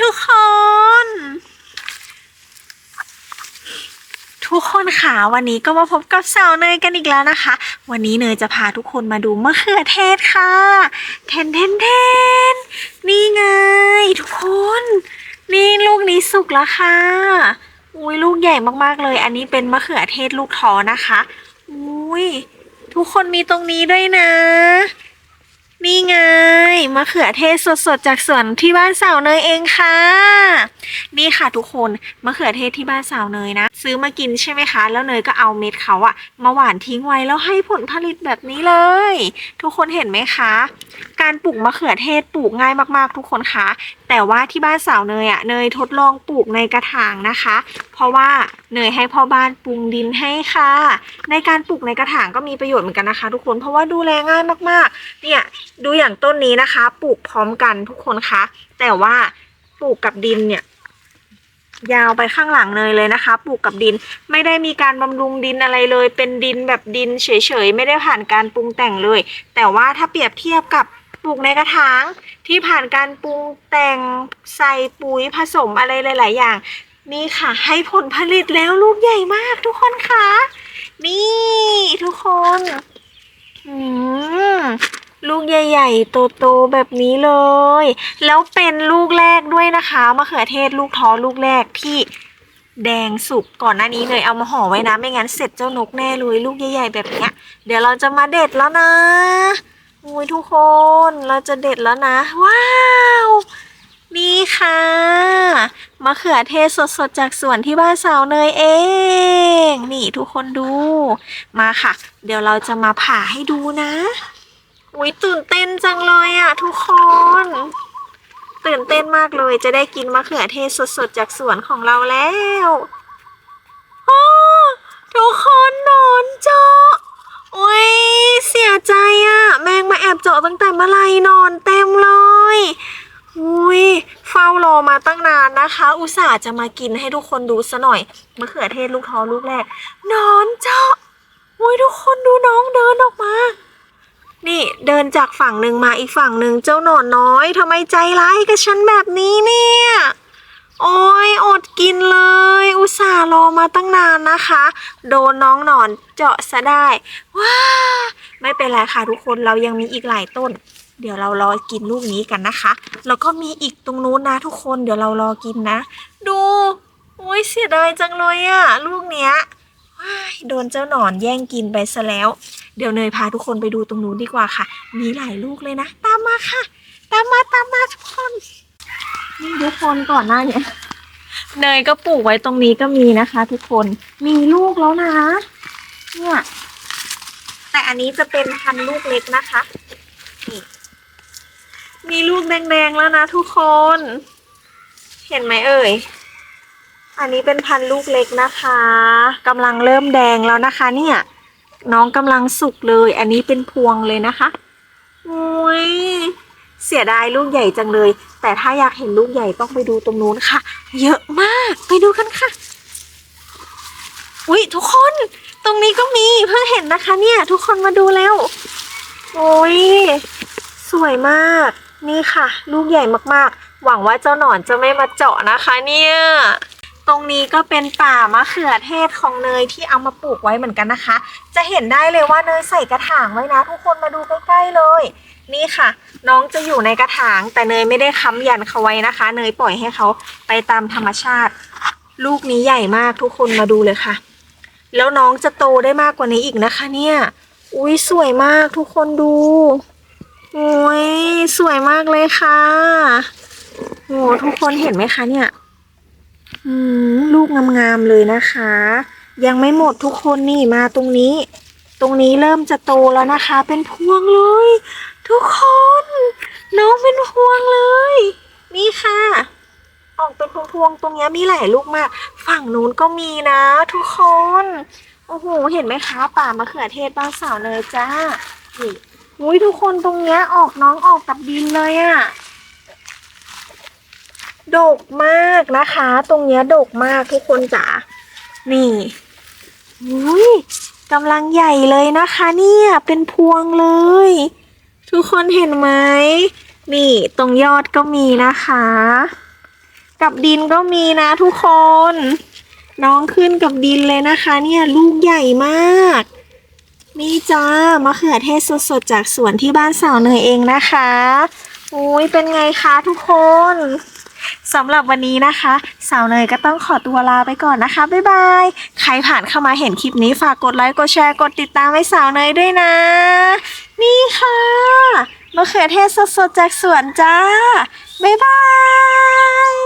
ทุกคน ทุกคนค่ะวันนี้ก็มาพบกับสาวเนยกันอีกแล้วนะคะ วันนี้เนยจะพาทุกคนมาดูมะเขือเทศค่ะเทนเทนเทนนี่ไง ทุกคน นี่ลูกนี้สุกแล้วค่ะอุ้ยลูกใหญ่มากๆเลย อันนี้เป็นมะเขือเทศลูกท้อนะคะอุ้ยทุกคนมีตรงนี้ด้วยนะ นี่ไงมะเขือเทศสดๆ จากสวนที่บ้านสาวเนยเองค่ะ นี่ค่ะทุกคนมะเขือเทศที่บ้านสาวเนยนะ ซื้อมากินใช่ไหมคะ แล้วเนยก็เอาเม็ดเขาอะมาหว่านทิ้งไว้แล้วให้ผลผลิตแบบนี้เลย ทุกคนเห็นไหมคะ การปลูกมะเขือเทศปลูกง่ายมากๆ ทุกคนคะ แต่ว่าที่บ้านสาวเนยอะเนยทดลองปลูกในกระถางนะคะ เพราะว่าเนยให้พ่อบ้านปรุงดินให้ค่ะ ในการปลูกในกระถางก็มีประโยชน์เหมือนกันนะคะ ทุกคนเพราะว่าดูแลง่ายมากๆ เนี่ยดูอย่างต้นนี้นะคะ ปลูกพร้อมกันทุกคนคะ แต่ว่าปลูกกับดินเนี่ยยาวไปข้างหลังเนยเลยนะคะ ปลูกกับดินไม่ได้มีการบำรุงดินอะไรเลย เป็นดินแบบดินเฉยๆ ไม่ได้ผ่านการปรุงแต่งเลย แต่ว่าถ้าเปรียบเทียบกับ ปลูกในกระถางที่ผ่านการปรุงแต่งใส่ปุ๋ยผสมอะไรหลาย ๆ อย่าง นี่ค่ะ ให้ผลผลิตแล้วลูกใหญ่มากทุกคนคะนี่ทุกคนอืมลูกใหญ่ๆโตๆแบบนี้เลย แล้วเป็นลูกแรกด้วยนะคะมะเขือเทศลูกท้อลูกแรกที่แดงสุกก่อนหน้านี้เลยเอามาห่อไว้นะ ไม่งั้นเสร็จเจ้านกแน่เลยลูกใหญ่ๆแบบเนี้ย เดี๋ยวเราจะมาเด็ดแล้วนะ อุ้ยทุกคนเราจะเด็ดแล้วนะ ว้าว นี่ค่ะมะเขือเทศสดๆ จากสวนที่บ้านสาวเนยเอง นี่ทุกคนดู มาค่ะ เดี๋ยวเราจะมาผ่าให้ดูนะอุ้ยตื่นเต้นจังเลยอะทุกคน ตื่นเต้นมากเลยจะได้กินมะเขือเทศสดๆ จากสวนของเราแล้วโอ้ทุกคนนอนเจาะ อุ้ยเสียใจอะแมงมาแอบเจาะตั้งแต่เมื่อไหร่นอนเต็มเลยอุ้ยเฝ้ารอมาตั้งนานนะคะ อุตส่าห์จะมากินให้ทุกคนดูซะหน่อยมะเขือเทศลูกท้อลูกแรกนอนเจาะอุ้ยทุกคนดูน้องเดินออกมา นี่เดินจากฝั่งหนึ่งมาอีกฝั่งหนึ่งเจ้าหนอนน้อยทำไมใจร้ายกับฉันแบบนี้เนี่ย โอ้ยอดกินเลย อุตส่าห์รอมาตั้งนานนะคะ โดนน้องหนอนเจาะซะได้ ว้า ไม่เป็นไรค่ะทุกคนเรายังมีอีกหลายต้น เดี๋ยวเรารอกินลูกนี้กันนะคะ แล้วก็มีอีกตรงนู้นนะทุกคนเดี๋ยวเรารอกินนะ ดูโอ้ยเสียดายจังเลยอะลูกเนี้ยว้าโดนเจ้าหนอนแย่งกินไปซะแล้ว เดี๋ยวเนยพาทุกคนไปดูตรงนู้นดีกว่าค่ะ มีหลายลูกเลยนะ ตามมาค่ะ ตามมาตามมาทุกคน ทุกคนก่อนหน้าเนี่ยเนยก็ปลูกไว้ตรงนี้ก็มีนะคะ ทุกคนมีลูกแล้วนะ เนี่ยแต่อันนี้จะเป็นพันลูกเล็กนะคะนี่มีลูกแดงๆแล้วนะทุกคน เห็นไหมเอ่ย อันนี้เป็นพันลูกเล็กนะคะกำลังเริ่มแดงแล้วนะคะ เนี่ย น้องกำลังสุกเลย อันนี้เป็นพวงเลยนะคะโอ้ เสียดายลูกใหญ่จังเลย แต่ถ้าอยากเห็นลูกใหญ่ต้องไปดูตรงนู้นค่ะ เยอะมากไปดูกันค่ะอุ้ยทุกคนตรงนี้ก็มีเพิ่งเห็นนะคะ เนี่ย ทุกคนมาดูแล้วโอ้ยสวยมาก นี่ค่ะ ลูกใหญ่มากๆ หวังว่าเจ้าหนอนจะไม่มาเจาะนะคะ เนี่ยตรงนี้ก็เป็นป่ามะเขือเทศของเนยที่เอามาปลูกไว้เหมือนกันนะคะ จะเห็นได้เลยว่าเนยใส่กระถางไว้นะ ทุกคนมาดูใกล้ๆเลย นี่ค่ะ น้องจะอยู่ในกระถาง แต่เนยไม่ได้ค้ำยันเขาไว้นะคะ เนยปล่อยให้เขาไปตามธรรมชาติ ลูกนี้ใหญ่มากทุกคนมาดูเลยค่ะ แล้วน้องจะโตได้มากกว่านี้อีกนะคะ เนี่ย อุ้ยสวยมากทุกคนดูโอ้ยสวยมากเลยค่ะโอ้ทุกคนเห็นไหมคะเนี่ยอืมลูกงามๆเลยนะคะ ยังไม่หมดทุกคนนี่มาตรงนี้ ตรงนี้เริ่มจะโตแล้วนะคะ เป็นพวงเลย ทุกคน น้องเป็นพวงเลย นี่ค่ะ ออกเป็นพวงๆตรงนี้มีหลายลูกมาก ฝั่งนู้นก็มีนะ ทุกคน โอ้โห เห็นไหมคะ ป่ามะเขือเทศบ้านสาวเนยจ้านี่อุ้ยทุกคนตรงเนี้ยออกน้องออกกับดินเลยอะดกมากนะคะ ตรงเนี้ยดกมากทุกคนจ๋า นี่อุ้ยกำลังใหญ่เลยนะคะ เนี่ย เป็นพวงเลย ทุกคนเห็นไหมนี่ ตรงยอดก็มีนะคะ กับดินก็มีนะทุกคน น้องขึ้นกับดินเลยนะคะ เนี่ยลูกใหญ่มากนี่จ้ามะเขือเทศสดๆจากสวนที่บ้านสาวเนยเองนะคะอุ้ยเป็นไงคะทุกคนสำหรับวันนี้นะคะ สาวเนยก็ต้องขอตัวลาไปก่อนนะคะ บ๊ายบาย ใครผ่านเข้ามาเห็นคลิปนี้ฝากกดไลค์ กดแชร์ กดติดตามให้สาวเนยด้วยนะ นี่ค่ะมะเขือเทศสดๆจากสวนจ้า บ๊ายบาย